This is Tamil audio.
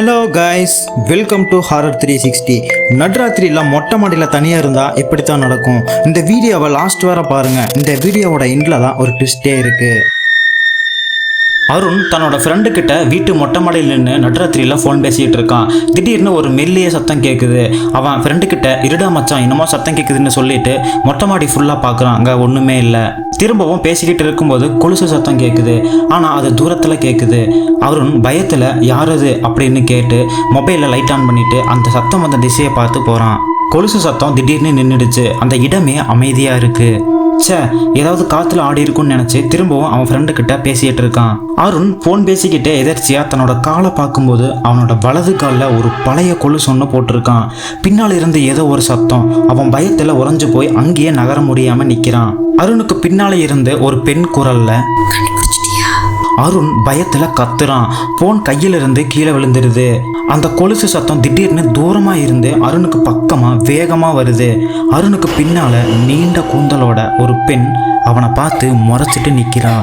Hello guys welcome to horror three sixty நட்ராத்திரியில் மொட்டை மாடியில் தனியாக இருந்தால் இப்படி தான் நடக்கும். இந்த வீடியோவை லாஸ்ட் வர பாருங்கள் இந்த வீடியோவோட எண்டில் தான் ஒரு ட்விஸ்டே இருக்குது அருண் தன்னோட ஃப்ரெண்டு கிட்ட வீட்டு மொட்டை மாடியில் நின்று நடுராத்திரியில் ஃபோன் பேசிகிட்டு இருக்கான். திடீர்னு ஒரு மெல்லிய சத்தம் கேட்குது அவன் ஃப்ரெண்டு கிட்ட இருடா மச்சான் என்னமோ சத்தம் கேட்குதுன்னு சொல்லிட்டு மொட்டை மாடி ஃபுல்லாக பார்க்குறான் அங்கே ஒன்றுமே இல்லை. திரும்பவும் பேசிக்கிட்டு இருக்கும்போது கொலுசு சத்தம் கேட்குது ஆனால் அது தூரத்தில் கேட்குது அருண் பயத்தில் யார் அது? அப்படின்னு கேட்டு மொபைலில் லைட் ஆன் பண்ணிட்டு அந்த சத்தம் வந்த திசையை பார்த்து போகிறான் கொலுசு சத்தம் திடீர்னு நின்றுடுச்சு அந்த இடமே அமைதியாக இருக்குது ச்சே ஏதாவது காத்துல ஆடி இருக்கும்னு நினைச்சு திரும்பவும் அவன் ஃப்ரெண்டு கிட்ட பேசிட்டு இருக்கான். அருண் போன் பேசிக்கிட்டே எதர்ச்சியா தன்னோட காலை பார்க்கும்போது அவனோட வலது காலில் ஒரு பழைய கொலு சொன்ன போட்டிருக்கான். பின்னால் இருந்து ஏதோ ஒரு சத்தம். அவன் பயத்துல உறைஞ்சு போய் அங்கேயே நகர முடியாம நிக்கிறான். அருணுக்கு பின்னால இருந்து ஒரு பெண் குரல்ல அருண் பயத்துல கத்துறான். போன் கையில இருந்து கீழே விழுந்துருது. அந்த கொலுசு சத்தம் திடீர்னு தூரமா இருந்து அருணுக்கு பக்கமா வேகமா வருது. அருணுக்கு பின்னால நீண்ட கூந்தலோட ஒரு பெண் அவனை பார்த்து முறைச்சிட்டு நிக்கிறா